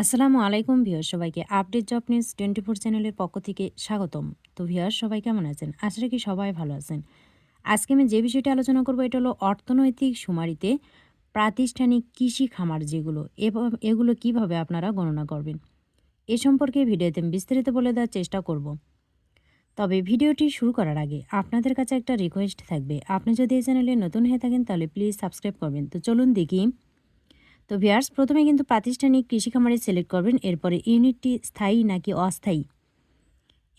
আসসালামু আলাইকুম ভিউয়ার সবাইকে update job news twenty four চ্যানেলের পক্ষ থেকে স্বাগতম। তো ভিউয়ার সবাই কেমন আছেন? আশা রাখি সবাই ভালো আছেন। আজকে আমি যে বিষয়টি আলোচনা করব, এটা হলো অর্থনৈতিক সুমারিতে প্রাতিষ্ঠানিক কৃষি খামার যেগুলো এগুলো কীভাবে আপনারা গণনা করবেন, এ সম্পর্কে ভিডিওতে আমি বিস্তারিত বলে দেওয়ার চেষ্টা করব। তবে ভিডিওটি শুরু করার আগে আপনাদের কাছে একটা রিকোয়েস্ট থাকবে। আপনি যদি এই চ্যানেলে নতুন হয়ে থাকেন, তাহলে প্লিজ সাবস্ক্রাইব করবেন। তো চলুন দেখি তো ভিয়ার্স প্রথমে কিন্তু প্রাতিষ্ঠানিক কৃষি খামারে সিলেক্ট করবেন, এরপরে ইউনিটটি স্থায়ী নাকি অস্থায়ী?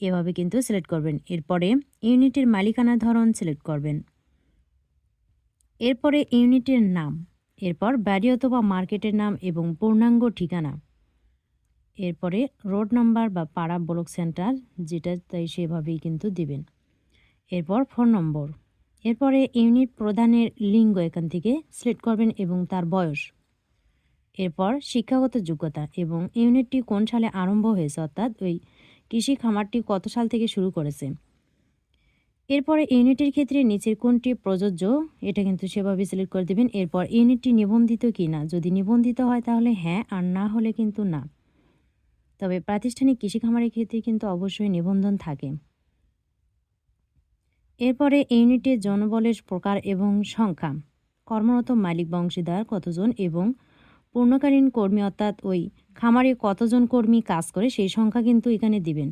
এভাবে কিন্তু সিলেক্ট করবেন। এরপরে ইউনিটের মালিকানা ধরন সিলেক্ট করবেন। এরপরে ইউনিটের নাম, এরপর বাড়ি অথবা মার্কেটের নাম এবং পূর্ণাঙ্গ ঠিকানা। এরপরে রোড নাম্বার বা পাড়া ব্লক সেন্টার, যেটা তাই সেভাবেই কিন্তু দিবেন। এরপর ফোন নম্বর, এরপরে ইউনিট প্রদানের লিঙ্গ এখান থেকে সিলেক্ট করবেন এবং তার বয়স। এরপর শিক্ষাগত যোগ্যতা এবং ইউনিটটি কোন সালে আরম্ভ হয়েছে, অর্থাৎ ওই কৃষি খামারটি কত সাল থেকে শুরু করেছে? এরপরে ইউনিটের ক্ষেত্রে নিচের কোনটি প্রযোজ্য, এটা কিন্তু সেভাবে সিলেক্ট করে দেবেন। এরপর ইউনিটটি নিবন্ধিত কি না যদি নিবন্ধিত হয় তাহলে হ্যাঁ আর না হলে কিন্তু না। তবে প্রাতিষ্ঠানিক কৃষি খামারের ক্ষেত্রে কিন্তু অবশ্যই নিবন্ধন থাকে। এরপরে ইউনিটের জনবলের প্রকার এবং সংখ্যা। কর্মরত মালিক বংশীদার কতজন এবং পূর্ণকালীন কর্মী অর্থাৎ ওই খামারে কতজন কর্মী কাজ করে সেই সংখ্যা কিন্তু এখানে দিবেন।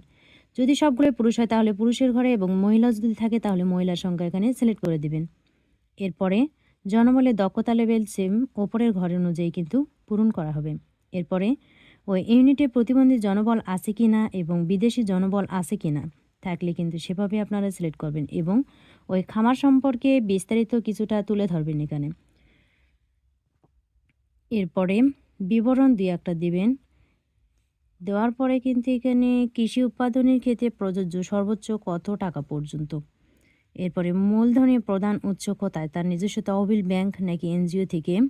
যদি সবগুলো পুরুষ হয় তাহলে পুরুষের ঘরে এবং মহিলা যদি থাকে তাহলে মহিলার সংখ্যা এখানে সিলেক্ট করে দিবেন। এরপরে জনবলের দক্ষতা লেভেল সেম ওপরের ঘর অনুযায়ী কিন্তু পূরণ করা হবে। এরপরে ওই ইউনিটে প্রতিবন্ধী জনবল আছে কি না এবং বিদেশি জনবল আছে কি না থাকলে কিন্তু সেভাবে আপনারা সিলেক্ট করবেন এবং ওই খামার সম্পর্কে বিস্তারিত কিছুটা তুলে ধরবেন এখানে। এরপরে বিবরণ দুই একটা দিবেন। দেওয়ার পরে কিন্তু এখানে কৃষি উৎপাদনের ক্ষেত্রে প্রযোজ্য সর্বোচ্চ কত টাকা পর্যন্ত? এরপরে মূলধনের প্রধান উৎস কোথায়? তার নিজস্ব তহবিল, ব্যাংক নাকি এনজিও থেকে?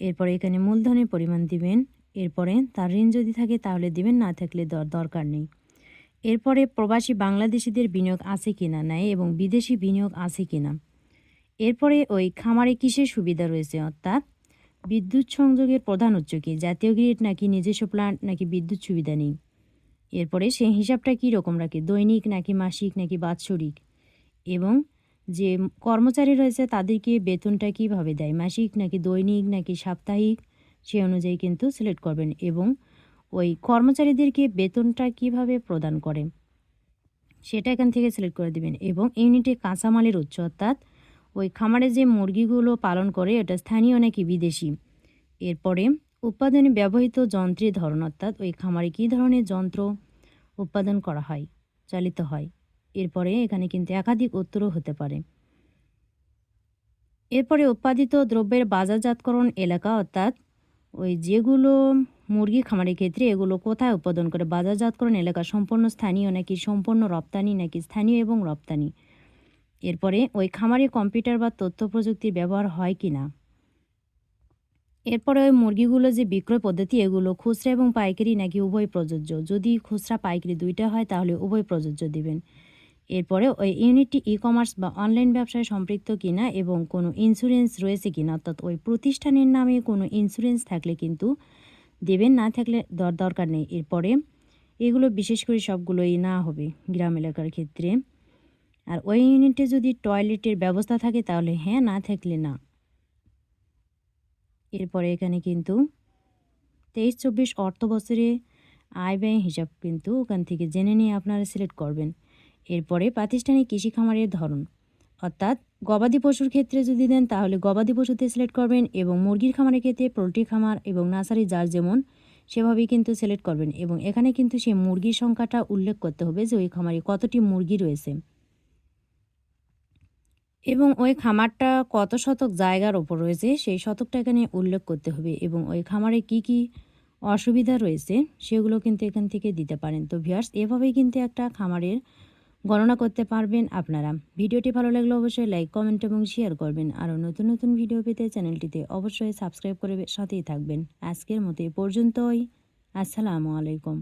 এরপরে এখানে মূলধনের পরিমাণ দিবেন। এরপরে তার ঋণ যদি থাকে তাহলে দিবেন, না থাকলে দর দরকার নেই। এরপরে প্রবাসী বাংলাদেশিদের বিনিয়োগ আছে কিনা নেয় এবং বিদেশি বিনিয়োগ আছে কিনা? এরপরে ওই খামারে কিসের সুবিধা রয়েছে অর্থাৎ বিদ্যুৎ সংযোগের প্রধান উৎস কি? জাতীয় গ্রিড নাকি নিজস্ব প্ল্যান্ট নাকি বিদ্যুৎ সুবিধা নেই? এরপরে সেই হিসাবটা কী রকম রাখে? দৈনিক নাকি মাসিক নাকি বাৎসরিক? এবং যে কর্মচারী রয়েছে, তাদেরকে বেতনটা কীভাবে দেয়? মাসিক নাকি দৈনিক নাকি সাপ্তাহিক? সে অনুযায়ী কিন্তু সিলেক্ট করবেন। এবং ওই কর্মচারীদেরকে বেতনটা কীভাবে প্রদান করে? সেটা এখান থেকে সিলেক্ট করে দিবেন। এবং ইউনিটে কাঁচামালের উচ্চ অর্থাৎ ওই খামারে যে মুরগিগুলো পালন করে, এটা স্থানীয় নাকি বিদেশি? এরপরে, উৎপাদনে ব্যবহৃত যন্ত্রের ধরন, অর্থাৎ ওই খামারে কী ধরনের যন্ত্র উৎপাদন করা হয়, চালিত হয়? এরপরে এখানে কিন্তু একাধিক উত্তরও হতে পারে। এরপরে উৎপাদিত দ্রব্যের বাজারজাতকরণ এলাকা, অর্থাৎ ওই যেগুলো মুরগি খামারের ক্ষেত্রে এগুলো কোথায় উৎপাদন করে, বাজারজাতকরণ এলাকা সম্পূর্ণ স্থানীয় নাকি সম্পূর্ণ রপ্তানি নাকি স্থানীয় এবং রপ্তানি? এরপরে ওই খামারে কম্পিউটার বা তথ্য প্রযুক্তির ব্যবহার হয় কি না এরপরে ওই মুরগিগুলো যে বিক্রয় পদ্ধতি, এগুলো খুচরা এবং পাইকারি নাকি উভয় প্রযোজ্য? যদি খুচরা পাইকারি দুইটা হয়, তাহলে উভয় প্রযোজ্য দিবেন। এরপরে ওই ইউনিটটি ই কমার্স বা অনলাইন ব্যবসায় সম্পৃক্ত কিনা এবং কোনো ইন্স্যুরেন্স রয়েছে কিনা? অর্থাৎ ওই প্রতিষ্ঠানের নামে কোনো ইন্স্যুরেন্স থাকলে কিন্তু দেবেন, না থাকলে দর দরকার নেই। এরপরে এগুলো বিশেষ করে সবগুলোই না হবে গ্রাম এলাকার ক্ষেত্রে। আর ওই ইউনিটে যদি টয়লেটের ব্যবস্থা থাকে, তাহলে হ্যাঁ না থাকলে না। এরপরে এখানে কিন্তু তেইশ চব্বিশ অর্থ বছরে আয় ব্যয় হিসাব কিন্তু ওখান থেকে জেনে নিয়ে আপনারা সিলেক্ট করবেন। এরপরে প্রাতিষ্ঠানিক কৃষি খামারের ধরন। অর্থাৎ গবাদি পশুর ক্ষেত্রে যদি দেন, তাহলে গবাদি পশুতে সিলেক্ট করবেন এবং মুরগির খামারের ক্ষেত্রে পোলট্রি খামার এবং নার্সারি যার যেমন, সেভাবেই কিন্তু সিলেক্ট করবেন। এবং এখানে কিন্তু সেই মুরগির সংখ্যাটা উল্লেখ করতে হবে যে ওই খামারে কতটি মুরগি রয়েছে। এবং ওই খামারটা কত শতক জায়গার ওপর রয়েছে, সেই শতকটা এখানে উল্লেখ করতে হবে। এবং ওই খামারে কি কি অসুবিধা রয়েছে, সেগুলো কিন্তু এখান থেকে দিতে পারেন। তো ভিয়ার্স এভাবেই কিন্তু একটা খামারের গণনা করতে পারবেন আপনারা। ভিডিওটি ভালো লাগলে অবশ্যই লাইক, কমেন্ট এবং শেয়ার করবেন। আরও নতুন নতুন ভিডিও পেতে চ্যানেলটিতে অবশ্যই সাবস্ক্রাইব করে সাথেই থাকবেন। আজকের মতো এ পর্যন্তই। আসসালামু আলাইকুম।